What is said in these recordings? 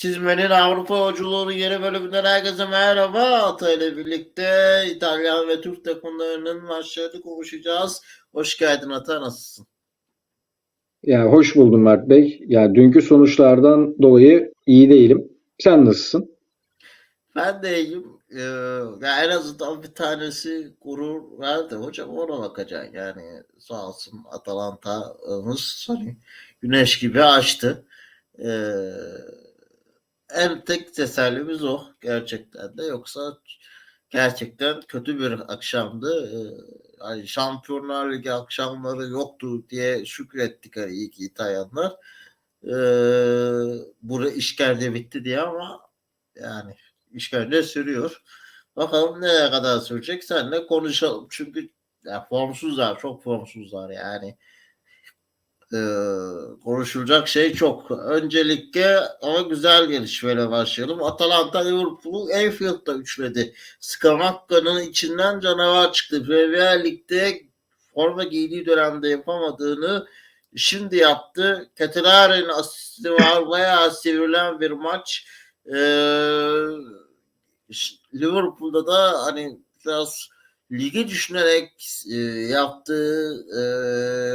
Çizmenin Avrupa yolculuğu yeni bölümünden herkese merhaba. Ata ile birlikte İtalyan ve Türk takımlarının maçlarını konuşacağız. Hoş geldin Ata, nasılsın? Ya hoş buldum Mert Bey. Ya dünkü sonuçlardan dolayı iyi değilim. Sen nasılsın? Ben de iyiyim. Ee, ya en azından bir tanesi gurur verdi. Hocam ona bakacaksın. Yani sağ olsun Atalanta'mız hani güneş gibi açtı. Ee, en tek tesellimiz o gerçekten de. Yoksa gerçekten kötü bir akşamdı. Ee, hani Şampiyonlar Ligi akşamları yoktu diye şükrettik hani ki İtalyanlar. Ee, burada işkence bitti diye ama yani işkence sürüyor. Bakalım nereye kadar sürecek senle konuşalım. Çünkü ya formsuzlar, çok formsuzlar yani. Ee, konuşulacak şey çok. Öncelikle ama güzel gelişmeyle başlayalım. Atalanta Liverpool'u Anfield'da üçledi. Skamakka'nın içinden canavar çıktı. Premier Lig'de forma giydiği dönemde yapamadığını şimdi yaptı. Ketelare'nin asisti var. Bayağı sivrilen bir maç. Ee, Liverpool'da da hani biraz ligi düşünerek e, yaptığı e,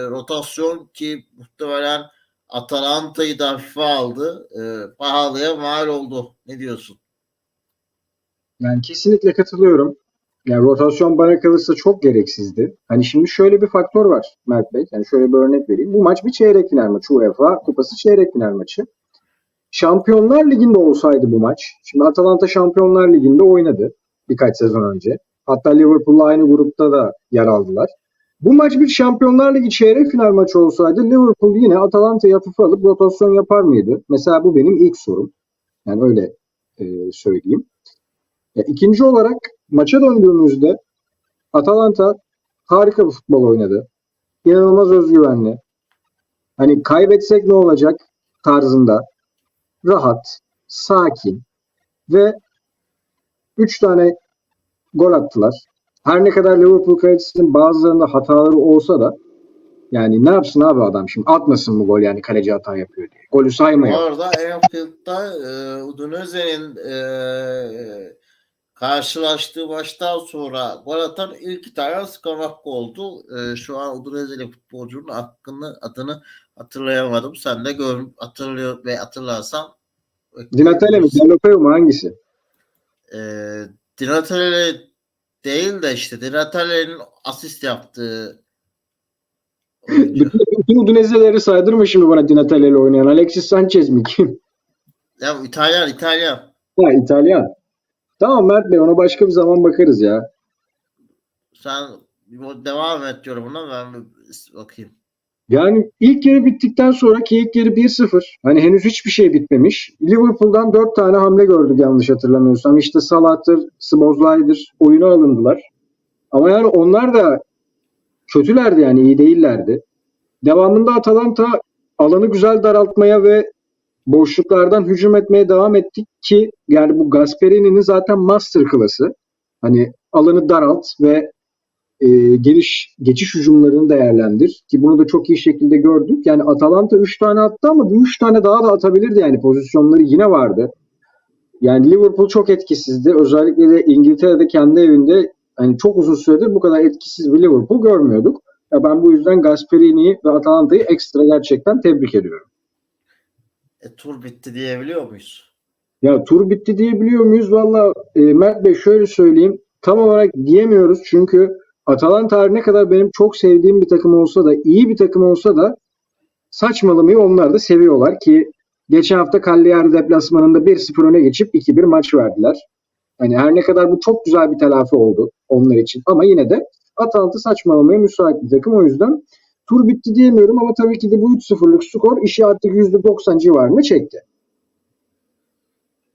rotasyon ki muhtemelen Atalanta'yı da hafife aldı. E, pahalıya mal oldu. Ne diyorsun? Yani kesinlikle katılıyorum. Yani rotasyon bana kalırsa çok gereksizdi. Hani şimdi şöyle bir faktör var Mert Bey. Yani şöyle bir örnek vereyim. Bu maç bir çeyrek final maçı. UEFA Kupası çeyrek final maçı. Şampiyonlar Ligi'nde olsaydı bu maç. Şimdi Atalanta Şampiyonlar Ligi'nde oynadı birkaç sezon önce. Hatta Liverpool'la aynı grupta da yer aldılar. Bu maç bir Şampiyonlar Ligi çeyrek final maçı olsaydı Liverpool yine Atalanta'yı hafife alıp rotasyon yapar mıydı? Mesela bu benim ilk sorum. Yani öyle e, söyleyeyim. Ya, ikinci olarak maça döndüğümüzde Atalanta harika bir futbol oynadı. İnanılmaz özgüvenli. Hani kaybetsek ne olacak tarzında rahat, sakin ve 3 tane gol attılar. Her ne kadar Liverpool kalecisinin bazılarında hataları olsa da yani ne yapsın abi adam şimdi atmasın mı gol yani kaleci hata yapıyor diye. Golü Bu saymıyor. arada Anfield'da e, Udinese'nin e, karşılaştığı maçtan sonra gol atan ilk İtalyan Scamacca oldu. E, şu an Udinese'li futbolcunun hakkını adını hatırlayamadım. Sen de gör, hatırlıyor ve hatırlarsan Di Natale mi? Delopeo mu? Hangisi? e, Di Natale değil de işte Di Natale'nin asist yaptığı. Bütün, Udinese'leri saydırma şimdi bana Di Natale ile oynayan. Alexis Sanchez mi? Kim? ya İtalyan İtalyan. Ha İtalyan. Tamam Mert Bey ona başka bir zaman bakarız ya. Sen devam et diyorum buna ben bakayım. Yani ilk yarı bittikten sonraki ilk yarı 1-0. Hani henüz hiçbir şey bitmemiş. Liverpool'dan 4 tane hamle gördük yanlış hatırlamıyorsam. İşte Salah'tır, Szoboszlai'dir oyuna alındılar. Ama yani onlar da kötülerdi yani iyi değillerdi. Devamında Atalanta alanı güzel daraltmaya ve boşluklardan hücum etmeye devam ettik ki yani bu Gasperini'nin zaten master klası. Hani alanı daralt ve e, geliş geçiş hücumlarını değerlendir ki bunu da çok iyi şekilde gördük. Yani Atalanta 3 tane attı ama bu 3 tane daha da atabilirdi yani pozisyonları yine vardı. Yani Liverpool çok etkisizdi. Özellikle de İngiltere'de kendi evinde hani çok uzun süredir bu kadar etkisiz bir Liverpool görmüyorduk. Ya ben bu yüzden Gasperini'yi ve Atalanta'yı ekstra gerçekten tebrik ediyorum. E, tur bitti diyebiliyor muyuz? Ya tur bitti diyebiliyor muyuz? Valla e, Mert Bey şöyle söyleyeyim. Tam olarak diyemiyoruz çünkü Atalanta her ne kadar benim çok sevdiğim bir takım olsa da iyi bir takım olsa da saçmalamayı onlar da seviyorlar ki geçen hafta Cagliari deplasmanında 1-0 öne geçip 2-1 maç verdiler. Hani her ne kadar bu çok güzel bir telafi oldu onlar için ama yine de Atalanta saçmalamaya müsait bir takım o yüzden tur bitti diyemiyorum ama tabii ki de bu 3-0'lık skor işi artık %90 civarına çekti.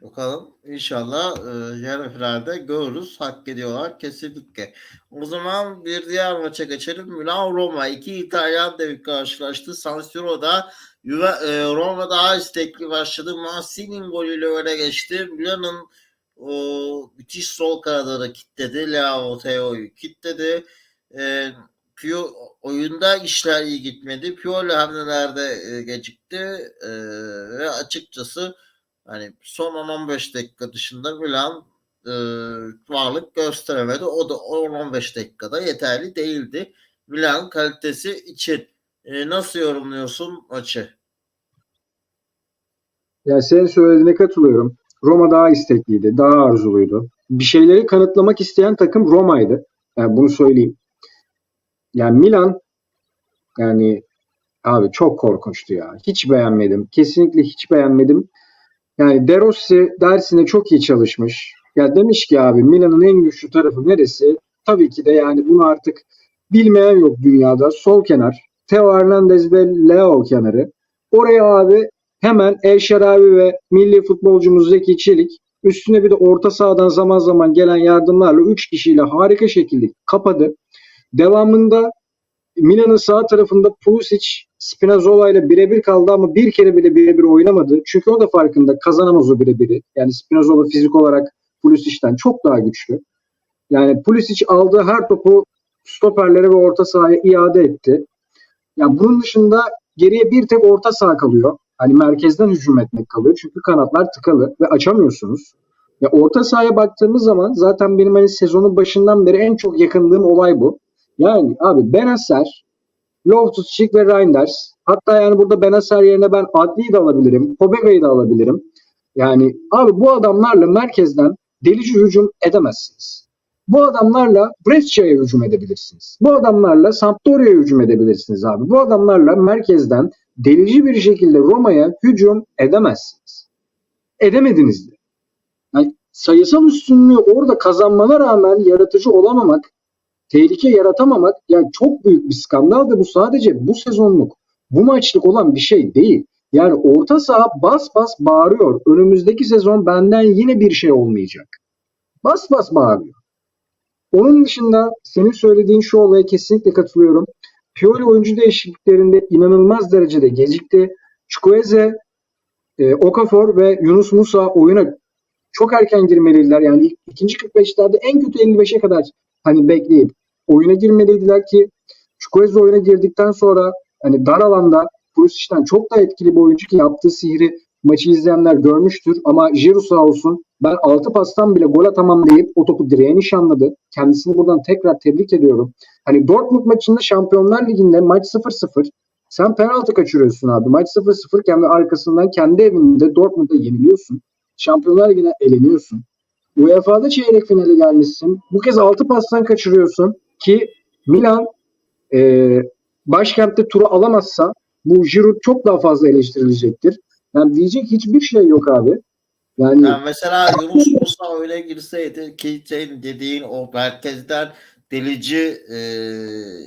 Bakalım inşallah e, yarı finalde görürüz. Hak ediyorlar kesinlikle. O zaman bir diğer maça geçelim. Milan Roma. iki İtalyan devi karşılaştı. San Siro'da Juve, e, Roma daha istekli başladı. Mancini'nin golüyle öne geçti. Milan'ın o müthiş sol kanadını kitledi. Leao Teo'yu kitledi. E, Pio, oyunda işler iyi gitmedi. Pioli hamlelerde e, gecikti. E, ve açıkçası Hani son 10-15 dakika dışında Milan e, varlık gösteremedi. O da 10-15 dakikada yeterli değildi. Milan kalitesi için. E, nasıl yorumluyorsun maçı? Yani senin söylediğine katılıyorum. Roma daha istekliydi, daha arzuluydu. Bir şeyleri kanıtlamak isteyen takım Roma'ydı. Yani bunu söyleyeyim. Yani Milan yani abi çok korkunçtu ya. Hiç beğenmedim. Kesinlikle hiç beğenmedim. Yani De Rossi dersine çok iyi çalışmış. Ya demiş ki abi Milan'ın en güçlü tarafı neresi? Tabii ki de yani bunu artık bilmeyen yok dünyada. Sol kenar. Theo Hernandez ve Leo kenarı. Oraya abi hemen El Şarabi ve milli futbolcumuz Zeki Çelik üstüne bir de orta sahadan zaman zaman gelen yardımlarla 3 kişiyle harika şekilde kapadı. Devamında Milan'ın sağ tarafında Pulisic Spinazzola ile birebir kaldı ama bir kere bile birebir oynamadı. Çünkü o da farkında kazanamaz o birebiri. Yani Spinazzola fizik olarak Pulisic'ten çok daha güçlü. Yani Pulisic aldığı her topu stoperlere ve orta sahaya iade etti. Ya bunun dışında geriye bir tek orta saha kalıyor. Hani merkezden hücum etmek kalıyor. Çünkü kanatlar tıkalı ve açamıyorsunuz. Ya orta sahaya baktığımız zaman zaten benim hani sezonun başından beri en çok yakındığım olay bu. Yani abi Benacer, Loftus-Cheek ve Reinders. Hatta yani burada Benacer yerine ben Adli'yi de alabilirim. Pobega'yı da alabilirim. Yani abi bu adamlarla merkezden delici hücum edemezsiniz. Bu adamlarla Brescia'ya hücum edebilirsiniz. Bu adamlarla Sampdoria'ya hücum edebilirsiniz abi. Bu adamlarla merkezden delici bir şekilde Roma'ya hücum edemezsiniz. Edemediniz de. Yani sayısal üstünlüğü orada kazanmana rağmen yaratıcı olamamak, tehlike yaratamamak yani çok büyük bir skandal ve bu sadece bu sezonluk, bu maçlık olan bir şey değil. Yani orta saha bas bas bağırıyor. Önümüzdeki sezon benden yine bir şey olmayacak. Bas bas bağırıyor. Onun dışında senin söylediğin şu olaya kesinlikle katılıyorum. Pioli oyuncu değişikliklerinde inanılmaz derecede gecikti. Chukwueze, e, Okafor ve Yunus Musa oyuna çok erken girmeliydiler. Yani ikinci 45'lerde en kötü 55'e kadar hani bekleyip oyuna girmeliydiler ki Chukwueze oyuna girdikten sonra hani dar alanda Pulisic'den çok daha etkili bir oyuncu ki yaptığı sihri maçı izleyenler görmüştür. Ama Giroud sağ olsun ben 6 pastan bile gol atamam deyip o topu direğe nişanladı. Kendisini buradan tekrar tebrik ediyorum. Hani Dortmund maçında Şampiyonlar Ligi'nde maç 0-0. Sen penaltı kaçırıyorsun abi. Maç 0-0 kendi arkasından kendi evinde Dortmund'a yeniliyorsun. Şampiyonlar Ligi'ne eleniyorsun. UEFA'da çeyrek finale gelmişsin. Bu kez 6 pastan kaçırıyorsun ki Milan e, başkentte turu alamazsa bu Giroud çok daha fazla eleştirilecektir. Yani diyecek hiçbir şey yok abi. Yani Yani mesela Yunus Musa öyle girseydi ki senin dediğin o merkezden delici e,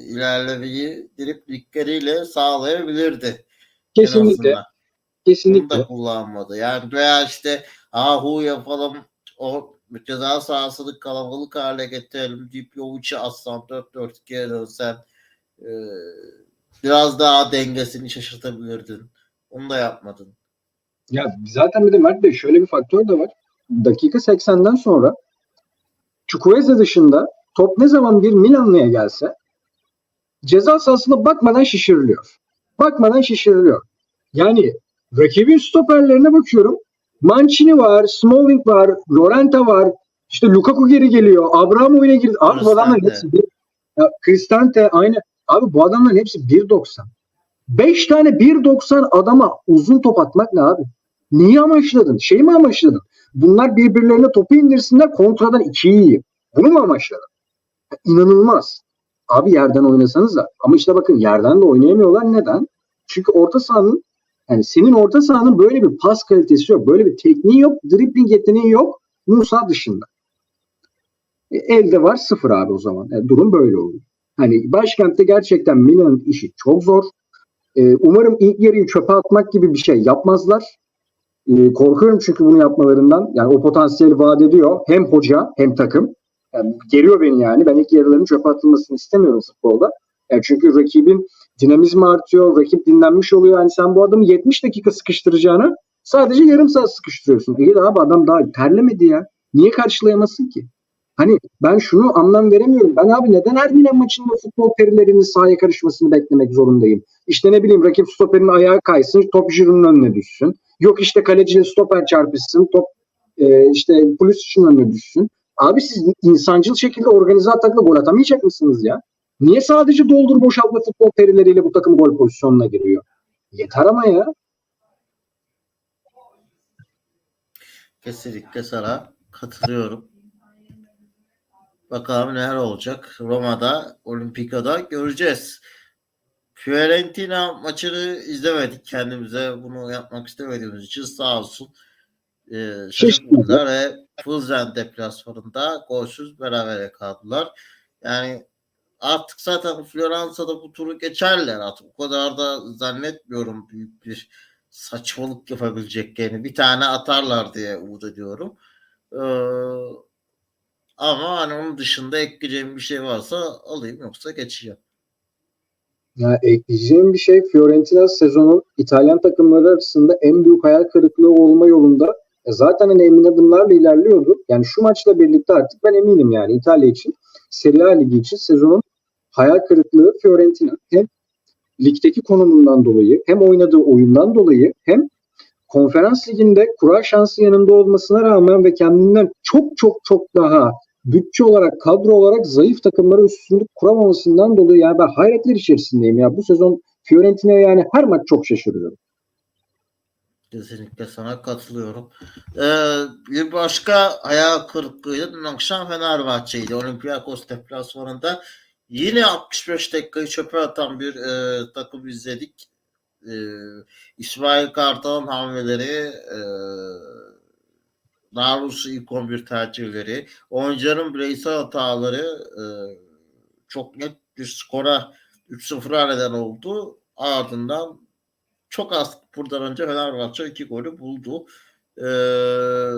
ilerlemeyi driplikleriyle sağlayabilirdi. kesinlikle azından. Bunu kesinlikle da kullanmadı. Yani veya işte ahu yapalım o ceza sahasını kalabalık hale getirelim deyip Yovic'i atsan 4-4-2'ye dönsen e, biraz daha dengesini şaşırtabilirdin. Onu da yapmadın. Ya zaten bir de Mert Bey şöyle bir faktör de var. Dakika 80'den sonra Chukwueze dışında top ne zaman bir Milanlı'ya gelse ceza sahasına bakmadan şişiriliyor. Bakmadan şişiriliyor. Yani rakibin stoperlerine bakıyorum. Mancini var, Smalling var, Lorenta var. İşte Lukaku geri geliyor. Abraham oyuna girdi. Abi bu adamların hepsi bir, ya, Cristante aynı. Abi bu adamların hepsi 1.90. 5 tane 1.90 adama uzun top atmak ne abi? Niye amaçladın? Şey mi amaçladın? Bunlar birbirlerine topu indirsinler kontradan ikiyi yiyeyim. Bunu mu amaçladın? Ya, İnanılmaz. Abi yerden oynasanız da. Ama işte bakın yerden de oynayamıyorlar. Neden? Çünkü orta sahanın yani senin orta sahanın böyle bir pas kalitesi yok. Böyle bir tekniği yok. Dribbling yeteneği yok. Musa dışında. E, elde var sıfır abi o zaman. E, durum böyle oluyor. Hani başkentte gerçekten Milan'ın işi çok zor. E, umarım ilk yarıyı çöpe atmak gibi bir şey yapmazlar. E, korkuyorum çünkü bunu yapmalarından. Yani o potansiyeli vaat ediyor. Hem hoca hem takım. Yani geriyor beni yani. Ben ilk yarıların çöpe atılmasını istemiyorum futbolda. Yani çünkü rakibin dinamizmi artıyor. Rakip dinlenmiş oluyor. Yani sen bu adamı 70 dakika sıkıştıracağına sadece yarım saat sıkıştırıyorsun. İyi de abi adam daha terlemedi ya. Niye karşılayamasın ki? Hani ben şunu anlam veremiyorum. Ben abi neden her Milan maçında futbol perilerinin sahaya karışmasını beklemek zorundayım? İşte ne bileyim rakip stoperin ayağı kaysın, top Giroud'un önüne düşsün. Yok işte kaleciyle stoper çarpışsın, top e, işte Pulisic'in önüne düşsün. Abi siz insancıl şekilde organize atakla gol atamayacak mısınız ya? Niye sadece doldur boşaltma futbol perileriyle bu takım gol pozisyonuna giriyor? Yeter ama ya. Kesinlikle sana katılıyorum. Bakalım neler olacak. Roma'da, Olimpiko'da göreceğiz. Fiorentina maçını izlemedik. Kendimize bunu yapmak istemediğimiz için sağ olsun. Ee, şaşırtmadılar ve Fulzen deplasmanında golsüz berabere kaldılar. Yani artık zaten Floransa'da bu turu geçerler artık. O kadar da zannetmiyorum büyük bir saçmalık yapabileceklerini. Bir tane atarlar diye umut ediyorum. Ee, ama hani onun dışında ekleyeceğim bir şey varsa alayım yoksa geçeceğim. Ya ekleyeceğim bir şey Fiorentina sezonun İtalyan takımları arasında en büyük hayal kırıklığı olma yolunda e zaten hani emin adımlarla ilerliyordu. Yani şu maçla birlikte artık ben eminim yani İtalya için Serie A Ligi için sezonun hayal kırıklığı Fiorentina. Hem ligdeki konumundan dolayı hem oynadığı oyundan dolayı hem konferans liginde kura şansı yanında olmasına rağmen ve kendinden çok çok çok daha bütçe olarak kadro olarak zayıf takımlara üstünlük kuramamasından dolayı yani ben hayretler içerisindeyim ya. Bu sezon Fiorentina'ya yani her maç çok şaşırıyorum. Kesinlikle sana katılıyorum. Ee, bir başka hayal kırıklığıydı. Dün akşam Fenerbahçe'ydi. Olympiakos deplasmanında yine 65 dakikayı çöpe atan bir e, takım izledik. E, İsmail Kartal'ın hamleleri e, daha doğrusu ilk 11 tercihleri oyuncuların bireysel hataları e, çok net bir skora 3-0'a neden oldu. Ardından çok az buradan önce Fenerbahçe iki golü buldu. Ee,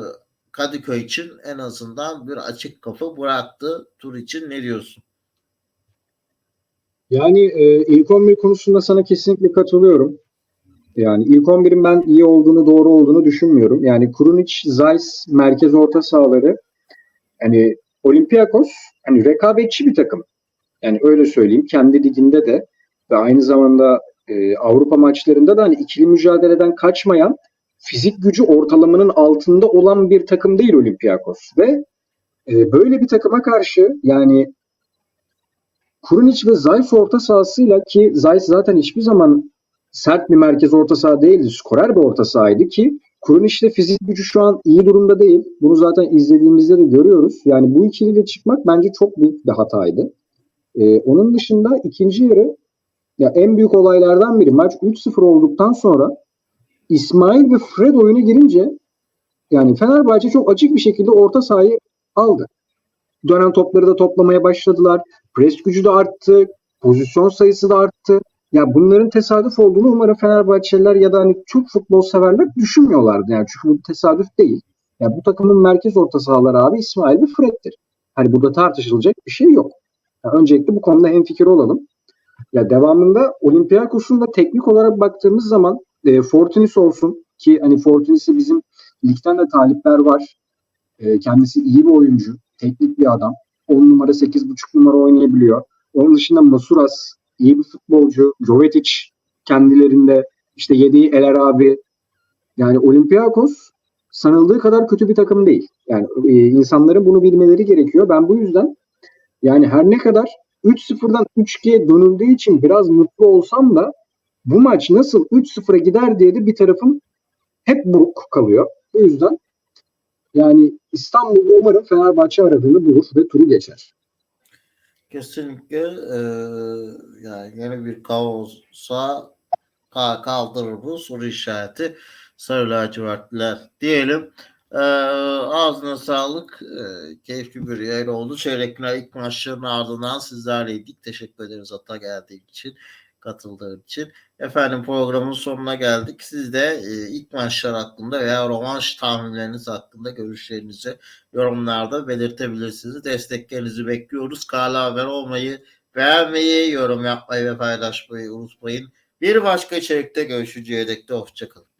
Kadıköy için en azından bir açık kapı bıraktı. Tur için ne diyorsun? Yani e, ilk 11 konusunda sana kesinlikle katılıyorum. Yani ilk 11'in ben iyi olduğunu, doğru olduğunu düşünmüyorum. Yani Kurunic, Zeiss, merkez orta sahaları hani Olympiakos hani rekabetçi bir takım. Yani öyle söyleyeyim. Kendi liginde de ve aynı zamanda e, Avrupa maçlarında da hani ikili mücadeleden kaçmayan fizik gücü ortalamanın altında olan bir takım değil Olympiakos. Ve e, böyle bir takıma karşı yani Kurunic ve Zeiss orta sahasıyla ki Zeiss zaten hiçbir zaman sert bir merkez orta saha değildi. Skorer bir orta sahaydı ki Kurunic de fizik gücü şu an iyi durumda değil. Bunu zaten izlediğimizde de görüyoruz. Yani bu ikiliyle çıkmak bence çok büyük bir hataydı. Ee, onun dışında ikinci yarı ya en büyük olaylardan biri maç 3-0 olduktan sonra İsmail ve Fred oyuna girince yani Fenerbahçe çok açık bir şekilde orta sahayı aldı. Dönen topları da toplamaya başladılar. Pres gücü de arttı. Pozisyon sayısı da arttı. Ya bunların tesadüf olduğunu umarım Fenerbahçeliler ya da hani Türk futbol severler düşünmüyorlardı. Yani çünkü bu tesadüf değil. Ya bu takımın merkez orta sahaları abi İsmail ve Fred'dir. Hani burada tartışılacak bir şey yok. Ya öncelikle bu konuda hemfikir olalım. Ya devamında Olympiakos'un da teknik olarak baktığımız zaman e, Fortunis olsun ki hani Fortunis'e bizim ligden de talipler var. E, kendisi iyi bir oyuncu, teknik bir adam. 10 numara 8.5 numara oynayabiliyor. Onun dışında Masuras iyi bir futbolcu. Jovetic kendilerinde işte yediği Eler abi. Yani Olympiakos sanıldığı kadar kötü bir takım değil. Yani e, insanların bunu bilmeleri gerekiyor. Ben bu yüzden yani her ne kadar 3-0'dan 3-2'ye dönüldüğü için biraz mutlu olsam da bu maç nasıl 3-0'a gider diye de bir tarafım hep buruk kalıyor. O yüzden yani İstanbul'da umarım Fenerbahçe aradığını bulur ve turu geçer. Kesinlikle e, yani yeni bir kaosa kaldırır bu soru işareti sarı lacivertliler diyelim. E, ağzına sağlık. E, keyifli bir yayın oldu. Çeyrek final ilk maçların ardından sizlerleydik. Teşekkür ederiz Ata geldiği için katıldığın için. Efendim programın sonuna geldik. Siz de e, ilk maçlar hakkında veya rövanş tahminleriniz hakkında görüşlerinizi yorumlarda belirtebilirsiniz. Desteklerinizi bekliyoruz. Kanala haber olmayı, beğenmeyi, yorum yapmayı ve paylaşmayı unutmayın. Bir başka içerikte görüşünceye dek de hoşçakalın.